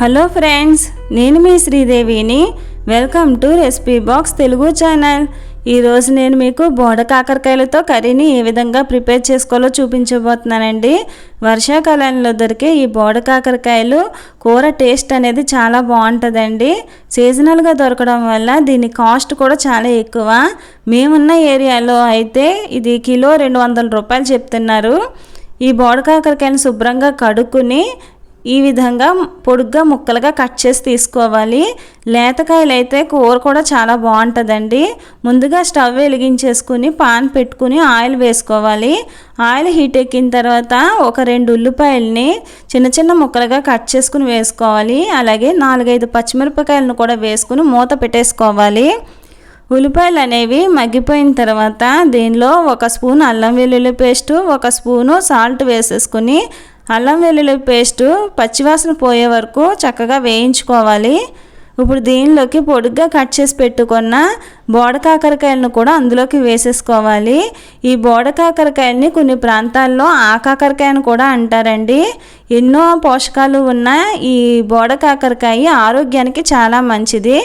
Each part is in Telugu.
హలో ఫ్రెండ్స్ నేను మీ శ్రీదేవిని. Welcome to recipe box Telugu channel. ఈరోజు నేను మీకు బోడ కాకరకాయలతో కర్రీని ఏ విధంగా ప్రిపేర్ చేసుకోవాలో చూపించబోతున్నానండి. వర్షాకాలంలో దొరికే ఈ బోడ కాకరకాయలు కూర టేస్ట్ అనేది చాలా బాగుంటుందండి. సీజనల్గా దొరకడం వల్ల దీని కాస్ట్ కూడా చాలా ఎక్కువ. మేమున్న ఏరియాలో అయితే ఇది కిలో రెండు వందల రూపాయలు చెప్తున్నారు. ఈ బోడ కాకరకాయని శుభ్రంగా కడుక్కుని ఈ విధంగా పొడుగ్గా ముక్కలుగా కట్ చేసి తీసుకోవాలి. లేతకాయలు అయితే కూర కూడా చాలా బాగుంటుందండి. ముందుగా స్టవ్ వెలిగించేసుకుని పాన్ పెట్టుకుని ఆయిల్ వేసుకోవాలి. ఆయిల్ హీట్ ఎక్కిన తర్వాత ఒక రెండు ఉల్లిపాయలని చిన్న చిన్న ముక్కలుగా కట్ చేసుకుని వేసుకోవాలి. అలాగే నాలుగైదు పచ్చిమిరపకాయలను కూడా వేసుకుని మూత పెట్టేసుకోవాలి. ఉల్లిపాయలు అనేవి మగ్గిపోయిన తర్వాత దీనిలో ఒక స్పూన్ అల్లం వెల్లుల్లి పేస్టు ఒక స్పూను సాల్ట్ వేసేసుకుని అల్లం వెల్లుల్లి పేస్టు పచ్చివాసన పోయే వరకు చక్కగా వేయించుకోవాలి. ఇప్పుడు దీనిలోకి పొడుగ్గా కట్ చేసి పెట్టుకున్న బోడ కాకరకాయలను కూడా అందులోకి వేసేసుకోవాలి. ఈ బోడకాకరకాయల్ని కొన్ని ప్రాంతాల్లో ఆకాకరకాయని కూడా అంటారండి. ఎన్నో పోషకాలు ఉన్న ఈ బోడ కాకరకాయ ఆరోగ్యానికి చాలా మంచిది.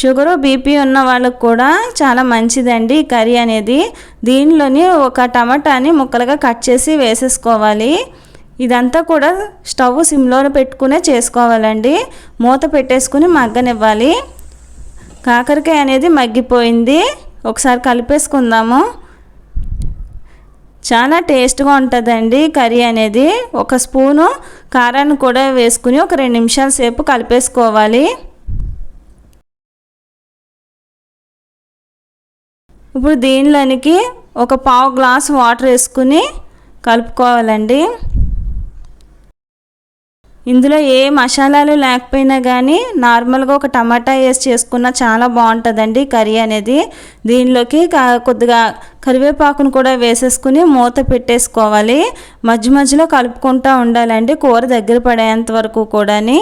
షుగరు బీపీ ఉన్న వాళ్ళకు కూడా చాలా మంచిదండి ఈ కర్రీ అనేది. దీనిలోని ఒక టమాటాని ముక్కలుగా కట్ చేసి వేసేసుకోవాలి. ఇదంతా కూడా స్టవ్ సిమ్లో పెట్టుకునే చేసుకోవాలండి. మూత పెట్టేసుకుని మగ్గనివ్వాలి. కాకరకాయ అనేది మగ్గిపోయింది. ఒకసారి కలిపేసుకుందాము. చాలా టేస్ట్గా ఉంటుందండి కర్రీ అనేది. ఒక స్పూను కారాన్ని కూడా వేసుకుని ఒక రెండు నిమిషాల సేపు కలిపేసుకోవాలి. ఇప్పుడు దీనిలోనికి ఒక పావు గ్లాస్ వాటర్ వేసుకుని కలుపుకోవాలండి. ఇందులో ఏ మసాలాలు లేకపోయినా కానీ నార్మల్గా ఒక టమాటా వేసి చేసుకున్న చాలా బాగుంటుందండి కర్రీ అనేది. దీనిలోకి కొద్దిగా కరివేపాకును కూడా వేసేసుకుని మూత పెట్టేసుకోవాలి. మధ్య మధ్యలో కలుపుకుంటూ ఉండాలండి కూర దగ్గర పడేంత వరకు కూడాని.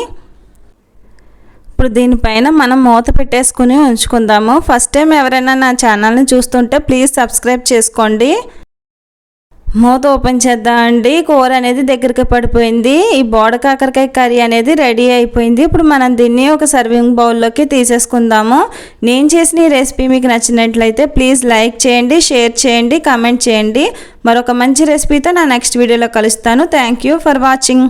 ఇప్పుడు దీనిపైన మనం మూత పెట్టేసుకుని ఉంచుకుందాము. ఫస్ట్ టైం ఎవరైనా నా ఛానల్ని చూస్తుంటే ప్లీజ్ సబ్స్క్రైబ్ చేసుకోండి. మూత ఓపెన్ చేద్దాం అండి. కూర అనేది దగ్గరికి పడిపోయింది. ఈ బోడ కాకరకాయ కర్రీ అనేది రెడీ అయిపోయింది. ఇప్పుడు మనం దీన్ని ఒక సర్వింగ్ బౌల్లోకి తీసేసుకుందాము. నేను చేసిన ఈ రెసిపీ మీకు నచ్చినట్లయితే ప్లీజ్ లైక్ చేయండి షేర్ చేయండి కామెంట్ చేయండి. మరొక మంచి రెసిపీతో నా నెక్స్ట్ వీడియోలో కలుస్తాను. Thank you for watching.